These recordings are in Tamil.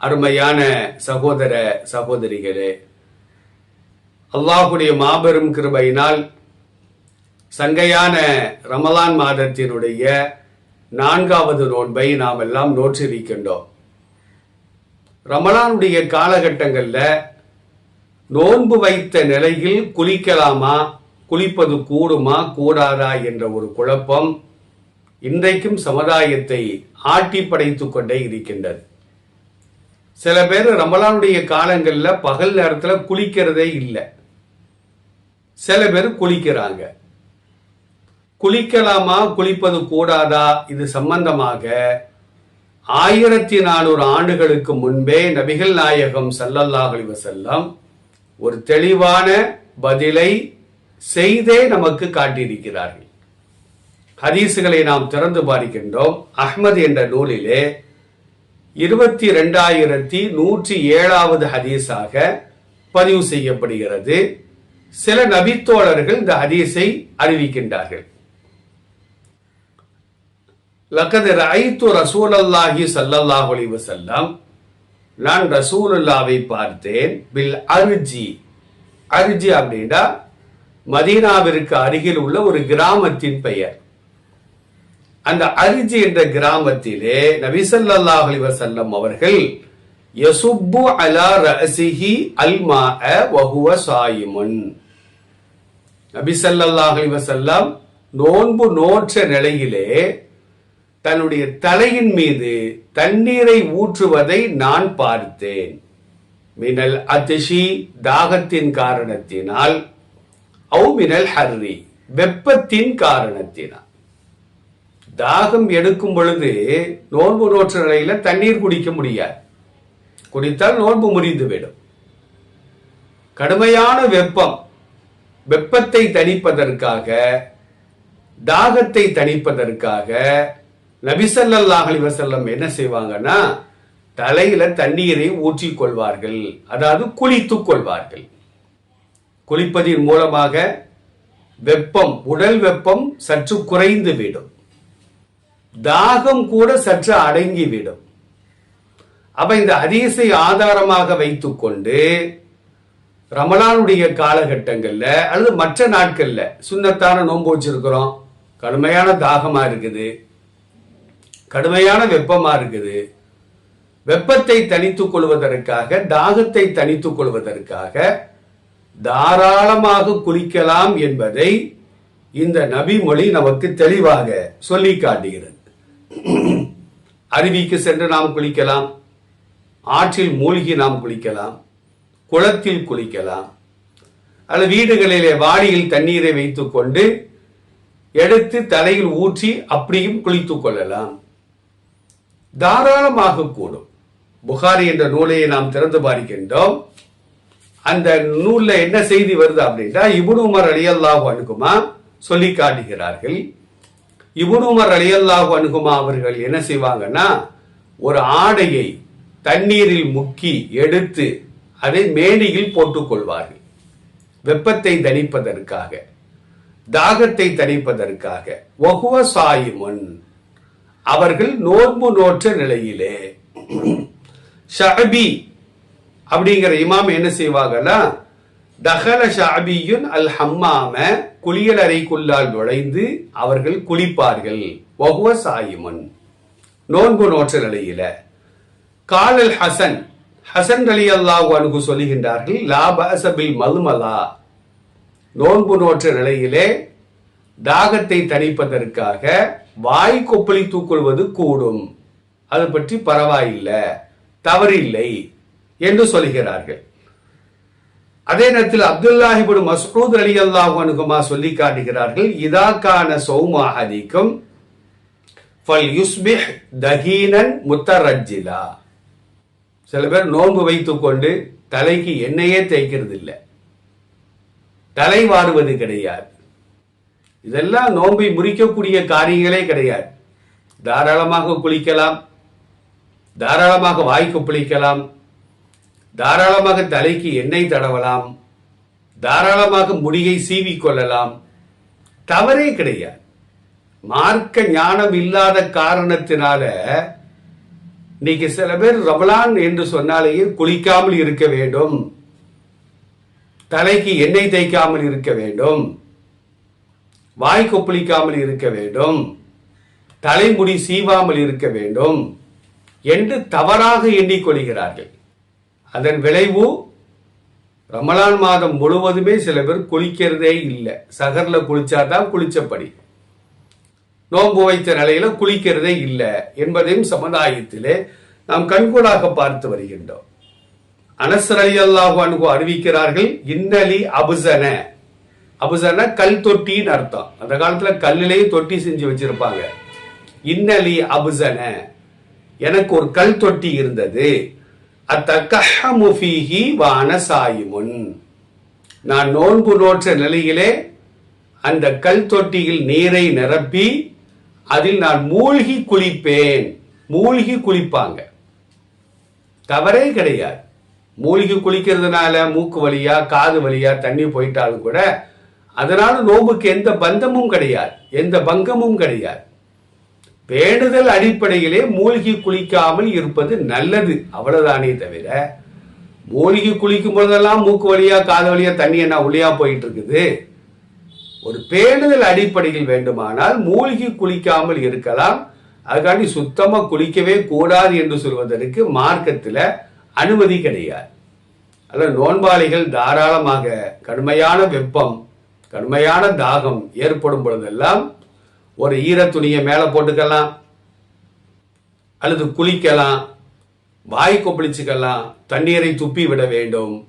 அருமையான சகோதர சகோதரிகளே அல்லாஹுடைய மாபெரும் கிருபையினால் சங்கையான ரமலான் மாதத்தினுடைய நான்காவது நோன்பை நாம் எல்லாம் நோற்றிருக்கின்றோம். ரமலானுடைய காலகட்டங்களில் நோன்பு வைத்த நிலையில் குளிக்கலாமா குளிப்பது கூடுமா கூடாதா என்ற ஒரு குழப்பம் இன்றைக்கும் சமுதாயத்தை ஆட்டி படைத்துக் கொண்டே இருக்கின்றது. சில பேர் ரமலானுடைய காலங்களில் பகல் நேரத்தில் குளிக்கிறதே இல்லை. சில பேர் குளிக்கிறாங்க. குளிக்கலாமா குளிப்பது கூடாதா இது சம்பந்தமாக ஆயிரத்தி நானூறு ஆண்டுகளுக்கு முன்பே நபிகள் நாயகம் சல்லல்லாஹ் அலைஹி ஒரு தெளிவான பதிலை செய்தே நமக்கு காட்டியிருக்கிறார்கள். ஹதீசுகளை நாம் திறந்து பார்க்கின்றோம். அஹ்மது என்ற நூலிலே இருபத்தி ரெண்டாயிரத்தி நூற்றி ஏழாவது ஹதீஸாக பதிவு செய்யப்படுகிறது. சில நபித்தோழர்கள் இந்த ஹதீஸை அறிவிக்கின்றார்கள். லக்கது ரைத்து ரசூலல்லாஹி சல்லல்லாஹ் ஒளிவு செல்லம் நான் ரசூலுல்லாவை பார்த்தேன் பில் அர்ஜி. அர்ஜி அப்படின்னா மதீனாவிற்கு அருகில் உள்ள ஒரு கிராமத்தின் பெயர். அந்த அரிஜி என்ற கிராமத்திலே நபிசல்லாஹ் அலி வசல்லம் அவர்கள் யசுப்பு அலா ரசிஹி அல்மா வஹுவ சாயிமுன். நபிசல்லாஹ் அலி வசல்லம் நோன்பு நோற்ற நிலையிலே தன்னுடைய தலையின் மீது தண்ணீரை ஊற்றுவதை நான் பார்த்தேன். மினல் அதிஷி தாகத்தின் காரணத்தினால் அவு மினல் ஹர்ரி வெப்பத்தின் காரணத்தினால். தாகம் எடுக்கும் பொழுது நோன்பு நோற்ற நிலையில தண்ணீர் குடிக்க முடியாது. குடித்தால் நோன்பு முறிந்துவிடும் கடுமையான வெப்பம் வெப்பத்தை தணிப்பதற்காக தாகத்தை தணிப்பதற்காக நபிசல்லாஹ் அலி வசல்லம் என்ன செய்வாங்கன்னா தலையில தண்ணீரை ஊற்றிக் கொள்வார்கள். அதாவது குளித்துக் கொள்வார்கள். குளிப்பதின் மூலமாக வெப்பம் உடல் வெப்பம் சற்று குறைந்து விடும். தாகம் கூட சற்று அடங்கிவிடும். அப்ப இந்த ஹதீஸை ஆதாரமாக வைத்துக்கொண்டு ரமலானுடைய காலகட்டங்கள்ல அல்லது மற்ற நாட்கள்ல சுண்ணத்தான நோன்பு வச்சிருக்கிறோம். கடுமையான தாகமா இருக்குது. கடுமையான வெப்பமா இருக்குது. வெப்பத்தை தனித்துக் கொள்வதற்காக தாகத்தை தனித்துக் கொள்வதற்காக தாராளமாக குளிக்கலாம் என்பதை இந்த நபிமொழி நமக்கு தெளிவாக சொல்லி காட்டுகிறது. அருவிக்கு சென்று நாம் குளிக்கலாம். ஆற்றில் மூழ்கி நாம் குளிக்கலாம். குளத்தில் குளிக்கலாம். அல்லது வீடுகளிலே வாடியில் தண்ணீரை வைத்துக் கொண்டு எடுத்து தலையில் ஊற்றி அப்படியும் குளித்துக் கொள்ளலாம். தாராளமாக கூடும். புகாரி என்ற நூலை நாம் திறந்து பார்க்கின்றோம். அந்த நூலில் என்ன செய்தி வருது அப்படின்னா இபுன் உமர் அலியல்லாஹு அணுகுமா சொல்லி காட்டுகிறார்கள். இபுனுமர் அலியல்லாஹு அணுகுமா அவர்கள் என்ன செய்வாங்கன்னா ஒரு ஆடையை தண்ணீரில் முக்கி எடுத்து அதை மேனியில் போட்டுக்கொள்வார்கள். வெப்பத்தை தணிப்பதற்காக தாகத்தை தணிப்பதற்காக. ஒகுவ சாயிமன். அவர்கள் நோன்பு நோற்ற நிலையிலே ஷஅபி அப்படிங்கிற இமாம் என்ன செய்வாங்கன்னா தகல ஷாபியுன் அல் ஹம்மாம குளியல் அறைக்குள்ளால் நுழைந்து அவர்கள் குளிப்பார்கள். வகுவ சாயிமன். நோன்பு நோற்ற நிலையில. காலல் ஹசன். ஹசன் அலி அல்லாஹ் அனுகு சொல்லுகின்றார்கள் லாபசபில் மல்மலா. நோன்பு நோற்ற நிலையிலே தாகத்தை தணிப்பதற்காக வாய் கொப்பளி தூக்கொள்வது கூடும். அது பற்றி பரவாயில்லை தவறில்லை என்று சொல்கிறார்கள் அதே நேரத்தில் அப்துல்லாஹிபுடு மசூத் அலி அல்லாஹ் சொல்லி காட்டுகிறார்கள் இதாக்கான சௌமாஹதிக்கும் ஃபல் யுஸ்பிஹ் தகீனன் முத்தரஜிலா சில பேர் நோன்பு வைத்துக்கொண்டு தலைக்கு எண்ணெயே தேய்க்கிறது இல்லை தலை வாடுவது கிடையாது. இதெல்லாம் நோன்பை முறிக்கக்கூடிய காரியங்களே கிடையாது. தாராளமாக குளிக்கலாம். தாராளமாக வாய்க்கு குளிக்கலாம். தாராளமாக தலைக்கு எண்ணெய் தடவலாம். தாராளமாக முடியை சீவிக் கொள்ளலாம். தவறே கிடையாது. மார்க்க ஞானம் இல்லாத காரணத்தினால இன்னைக்கு சில பேர் ரமலான் என்று சொன்னாலேயே குளிக்காமல் இருக்க வேண்டும். தலைக்கு எண்ணெய் தேய்க்காமல் இருக்க வேண்டும். வாய் கொப்பளிக்காமல் இருக்க வேண்டும். தலைமுடி சீவாமல் இருக்க வேண்டும். என்று தவறாக எண்ணிக்கொள்கிறார்கள். அதன் விளைவு ரமலான் மாதம் முழுவதுமே சில பேர் குளிக்கிறதே இல்லை. சகரில் குளிச்சாதான் குளிச்சபடி. நோன்பு வைத்த நிலையில குளிக்கிறதே இல்லை என்பதையும் சமுதாயத்திலே நாம் கண்கூடாக பார்த்து வருகின்றோம். அனசர் அலி அல்லாஹு அனுகு அறிவிக்கிறார்கள் இன்னலி அபுசன. அபுசன கல் தொட்டின்னு அர்த்தம். அந்த காலத்துல கல்லிலேயே தொட்டி செஞ்சு வச்சிருப்பாங்க. இன்னலி அபுசன. எனக்கு ஒரு கல் தொட்டி இருந்தது. அத்தகஹமுஃபீஹி வானசாயிமுன் நான் நோன்பு நோற்ற நிலையிலே அந்த கல் தொட்டியில் நீரை நிரப்பி அதில் நான் மூழ்கி குளிப்பேன். மூழ்கி குளிப்பாங்க. தவறே கிடையாது. மூழ்கி குளிக்கிறதுனால மூக்கு வழியா காது வழியா தண்ணி போயிட்டாலும் கூட அதனால நோம்புக்கு எந்த பந்தமும் கிடையாது. எந்த பங்கமும் கிடையாது. வேண்டுதல் அடிப்படையிலே மூழ்கி குளிக்காமல் இருப்பது நல்லது. அவ்வளவுதானே தவிர மூழ்கி குளிக்கும் போதெல்லாம் மூக்கு வழியா காது வழியா தண்ணி என்ன உள்ளியா போயிட்டு இருக்குது ஒரு பேணுதல் அடிப்படையில் வேண்டுமானால் மூழ்கி குளிக்காமல் இருக்கலாம். அதுக்காண்டி சுத்தமா குளிக்கவே கூடாது என்று சொல்வதற்கு மார்க்கத்தில் அனுமதி கிடையாது. அல்ல நோன்பாளிகள் தாராளமாக கடுமையான வெப்பம் கடுமையான தாகம் ஏற்படும் பொழுதெல்லாம் ஒரு ஈர துணியை மேலே போட்டுக்கலாம். அல்லது குளிக்கலாம். வாய் கொப்பளிச்சுக்கலாம். தண்ணீரை துப்பி விட வேண்டும்.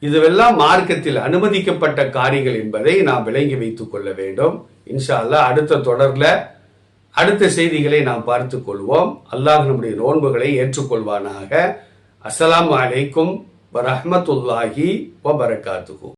இதுவெல்லாம் மார்க்கத்தில் அனுமதிக்கப்பட்ட காரியங்கள் என்பதை நாம் விளங்கி வைத்துக் கொள்ள வேண்டும். இன்ஷா அடுத்த தொடரில் அடுத்த செய்திகளை நாம் பார்த்து கொள்வோம். அல்லாஹ் நம்முடைய நோன்புகளை ஏற்றுக்கொள்வானாக. அஸ்லாம் அலைக்கும் வரஹ்மத்துல்லாஹி வபரகாத்துஹு.